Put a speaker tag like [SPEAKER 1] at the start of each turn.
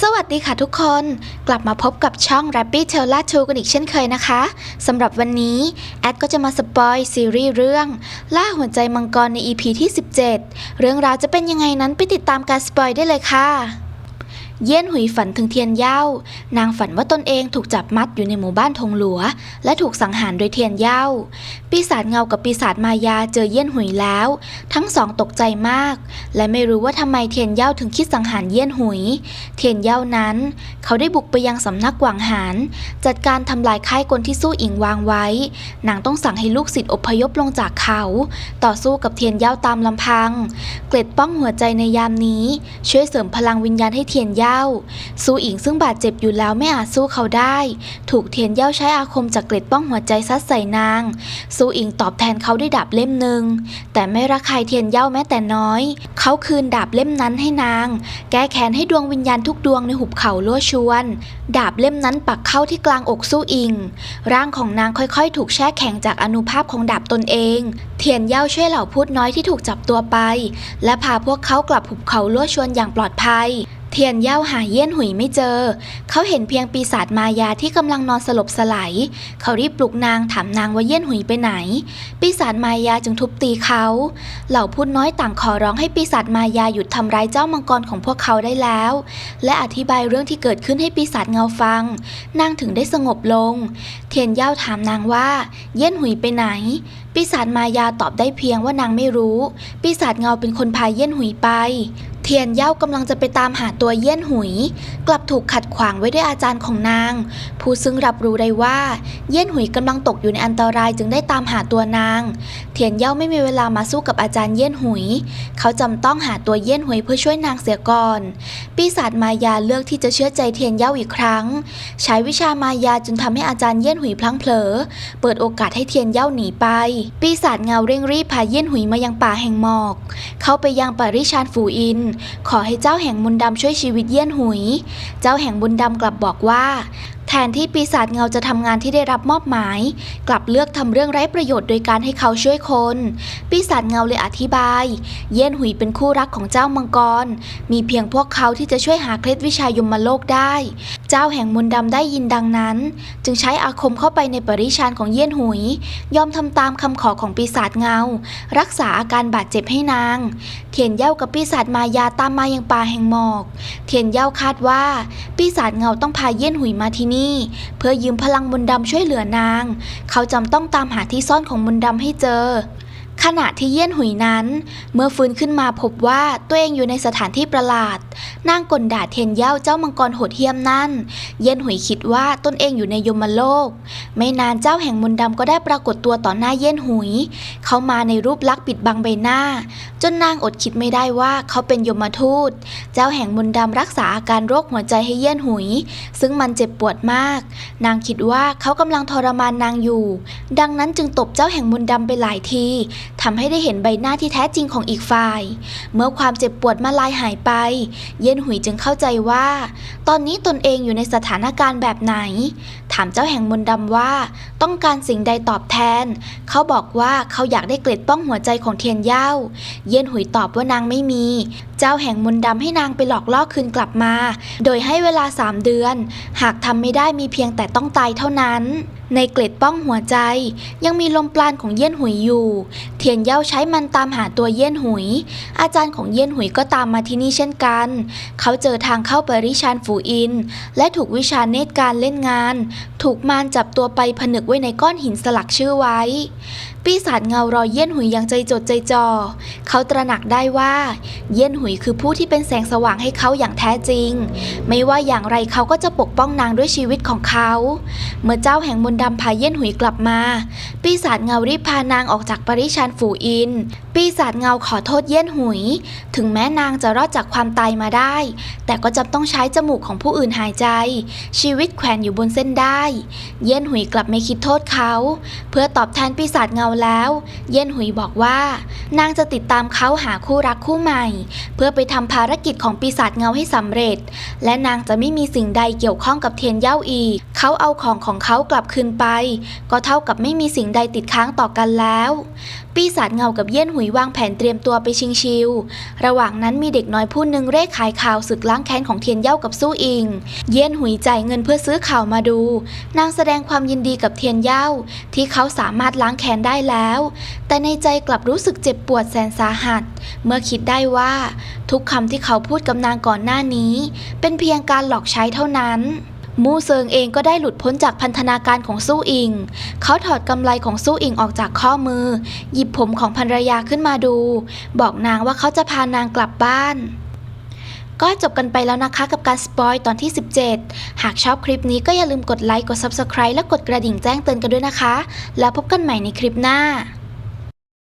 [SPEAKER 1] สวัสดีค่ะทุกคน กลับมาพบกับช่อง r a b b i t t a i l a 2กันอีกเช่นเคยนะคะสำหรับวันนี้ แอดก็จะมาสปอยซีรีส์เรื่อง ล่าหัวใจมังกรใน EP ที่ 17 เรื่องราวจะเป็นยังไงนั้นไปติดตามการสปอยได้เลยค่ะ เยี่ยนหุยฝันถึงเทียนเย่านางฝันว่าตนเองถูกจับมัดอยู่ในหมู่บ้านทงหลัว และถูกสังหารโดยเทียนเย่าปีศาจเงากับปีศาจมายาเจอเยี่ยนหุยแล้ว ทั้งสองตกใจมาก และไม่รู้ว่าทำไมเทียนเย่าถึงคิดสังหารเยี่ยนหุย เทียนเย่านั้น เขาได้บุกไปยังสำนักกวางหารจัดการทำลายค่ายกลที่สู้อิงวางไว้ นางต้องสั่งให้ลูกศิษย์อพยพลงจากเขา ต่อสู้กับเทียนเย่าตามลำพัง เกล็ดป้องหัวใจในยามนี้ ช่วยเสริมพลังวิญญาณให้เทียนเย่าสู้อิงซึ่งบาดเจ็บอยู่แล้วไม่อาจสู้เขาได้ ถูกเทียนเย่าใช้อาคมจากเกล็ดป้องหัวใจซัดใส่นาง ซูอิงตอบแทนเขาด้วยดาบเล่มหนึ่ง แต่ไม่ระคายเทียนเย่าแม้แต่น้อย เขาคืนดาบเล่มนั้นให้นาง แก้แค้นให้ดวงวิญญาณทุกดวงในหุบเขาลั่วชวน ดาบเล่มนั้นปักเข้าที่กลางอกสู้อิง ร่างของนางค่อยๆ ถูกแช่แข็งจากอนุภาพของดาบตนเอง เทียนเย่าช่วยเหล่าพูดน้อยที่ถูกจับตัวไป และพาพวกเขากลับหุบเขาลั่วชวนอย่างปลอดภัย เทียนเย่าหาเยี่ยนหุยไม่เจอ เขาเห็นเพียงปีศาจมายาที่กำลังนอนสลบสลายเขารีบปลุกนางถามนางว่าเยี่ยนหุยไปไหน ปีศาจมายาจึงทุบตีเขา เหล่าพูดน้อยต่างขอร้องให้ปีศาจมายาหยุดทำร้ายเจ้ามังกรของพวกเขาได้แล้ว และอธิบายเรื่องที่เกิดขึ้นให้ปีศาจเงาฟัง นางถึงได้สงบลง เทียนเย่าถามนางว่า เยี่ยนหุยไปไหนปีศาจมายาตอบได้เพียงว่านางไม่รู้ ปีศาจเงาเป็นคนพาเยี่ยนหุยไป เทียนเย่ากำลังจะไปตามหาตัวเยี่ยนหุย กลับถูกขัดขวางไว้ด้วยอาจารย์ของนาง ผู้ซึ่งรับรู้ได้ว่า เยี่ยนหุยกำลังตกอยู่ในอันตรายจึงได้ตามหาตัวนาง เทียนเย่าไม่มีเวลามาสู้กับอาจารย์เยี่ยนหุย เขาจำต้องหาตัวเยี่ยนหุยเพื่อช่วยนางเสียก่อน ปีศาจมายาเลือกที่จะเชื่อใจเทียนเย่าอีกครั้ง ใช้วิชามายาจนทำให้อาจารย์เยี่ยนหุยพลั้งเผลอ เปิดโอกาสให้เทียนเย่าหนีไปปีศาจเงาเร่งรีบพาเยี่ยนหุยมายังป่าแห่งหมอก เข้าไปยังปาริชานฝูอิน ขอให้เจ้าแห่งมนต์ดำช่วยชีวิตเยี่ยนหุย เจ้าแห่งมนต์ดำกลับบอกว่า แทนที่ปีศาจเงาจะทำงานที่ได้รับมอบหมาย กลับเลือกทำเรื่องไร้ประโยชน์โดยการให้เขาช่วยคน ปีศาจเงาเลยอธิบาย เยี่ยนหุยเป็นคู่รักของเจ้ามังกร มีเพียงพวกเขาที่จะช่วยหาเคล็ดวิชายมโลกได้ เจ้าแห่งมนต์ดำได้ยินดังนั้น จึงใช้อาคมเข้าไปในปริชานของเยี่ยนหุย ยอมทำตามคำขอของปีศาจเงา รักษาอาการบาดเจ็บให้นาง เทียนเย่ากับปีศาจมายาตามมายังป่าแห่งหมอก เทียนเย่าคาดว่า ปีศาจเงาต้องพาเยี่ยนหุยมาที่นี่เพื่อยืมพลังมนต์ดำช่วยเหลือนาง เขาจำต้องตามหาที่ซ่อนของมนต์ดำให้เจอ ขณะที่เยี่ยนหุยนั้น เมื่อฟื้นขึ้นมาพบว่าตัวเองอยู่ในสถานที่ประหลาดนางกลด่าเทียนเย่าเจ้ามังกรโหดเหี้ยมนั่น เยี่ยนหุยคิดว่าตนเองอยู่ในยมโลก ไม่นานเจ้าแห่งมนต์ดำก็ได้ปรากฏตัวต่อหน้าเยี่ยนหุย เขามาในรูปลักษณ์ปิดบังใบหน้า จนนางอดคิดไม่ได้ว่าเขาเป็นยมทูต เจ้าแห่งมนต์ดำรักษาอาการโรคหัวใจให้เยี่ยนหุย ซึ่งมันเจ็บปวดมาก นางคิดว่าเขากำลังทรมานนางอยู่ ดังนั้นจึงตบเจ้าแห่งมนต์ดำไปหลายทีทำให้ได้เห็นใบหน้าที่แท้จริงของอีกฝ่าย เมื่อความเจ็บปวดมาลายหายไป เย็นหุยจึงเข้าใจว่า ตอนนี้ตนเองอยู่ในสถานการณ์แบบไหน ถามเจ้าแห่งมนต์ดำว่า ต้องการสิ่งใดตอบแทน เขาบอกว่าเขาอยากได้เกล็ดป้องหัวใจของเทียนเย่า เย็นหุยตอบว่านางไม่มี เจ้าแห่งมนต์ดำให้นางไปหลอกล่อคืนกลับมา โดยให้เวลาสามเดือน หากทำไม่ได้มีเพียงแต่ต้องตายเท่านั้นในเกล็ดป้องหัวใจ ยังมีลมปราณของเยี่ยนหุยอยู่ เทียนเย่าใช้มันตามหาตัวเยี่ยนหุย อาจารย์ของเยี่ยนหุยก็ตามมาที่นี่เช่นกัน เขาเจอทางเข้าปริชานฝูอิน และถูกวิชาเนตรการเล่นงาน ถูกมารจับตัวไปผนึกไว้ในก้อนหินสลักชื่อไว้ปีศาจเงารอยเยี่ยนหุยอย่างใจจดใจจ่อเขาตระหนักได้ว่า เยี่ยนหุยคือผู้ที่เป็นแสงสว่างให้เขาอย่างแท้จริง ไม่ว่าอย่างไรเขาก็จะปกป้องนางด้วยชีวิตของเขา เมื่อเจ้าแห่งมนต์ดำพาเยี่ยนหุยกลับมา ปีศาจเงารีบพานางออกจากปริชานฝูอิน ปีศาจเงาขอโทษเยี่ยนหุย ถึงแม้นางจะรอดจากความตายมาได้ แต่ก็จะต้องใช้จมูกของผู้อื่นหายใจ ชีวิตแขวนอยู่บนเส้นได้ เยี่ยนหุยกลับไม่คิดโทษเขา เพื่อตอบแทนปีศาจเงาแล้ว เยี่ยนหุยบอกว่า นางจะติดตามเขาหาคู่รักคู่ใหม่ เพื่อไปทำภารกิจของปีศาจเงาให้สำเร็จ และนางจะไม่มีสิ่งใดเกี่ยวข้องกับเทียนเย่าอีก เขาเอาของของเขากลับคืนไป ก็เท่ากับไม่มีสิ่งใดติดค้างต่อกันแล้ว ปีศาจเงากับเยี่ยนหุยวางแผนเตรียมตัวไปชิงชิว ระหว่างนั้นมีเด็กน้อยผู้หนึ่งเร่ขายข่าวศึกล้างแค้นของเทียนเย่ากับสู้อิง เยี่ยนหุยจ่ายเงินเพื่อซื้อข่าวมาดู นางแสดงความยินดีกับเทียนเย่าที่เขาสามารถล้างแค้นได้แล้ว แต่ในใจกลับรู้สึกเจ็บปวดแสนสาหัส เมื่อคิดได้ว่า ทุกคำที่เขาพูดกับนางก่อนหน้านี้ เป็นเพียงการหลอกใช้เท่านั้น มูเซิงเองก็ได้หลุดพ้นจากพันธนาการของสู้อิง เขาถอดกำไลของสู้อิงออกจากข้อมือ หยิบผมของภรรยาขึ้นมาดู บอกนางว่าเขาจะพานางกลับบ้านก็จบกันไปแล้วนะคะกับการสปอยตอนที่ 17 หากชอบคลิปนี้ก็อย่าลืมกดไลค์ กด Subscribe และกดกระดิ่งแจ้งเตือนกันด้วยนะคะ แล้วพบกันใหม่ในคลิปหน้า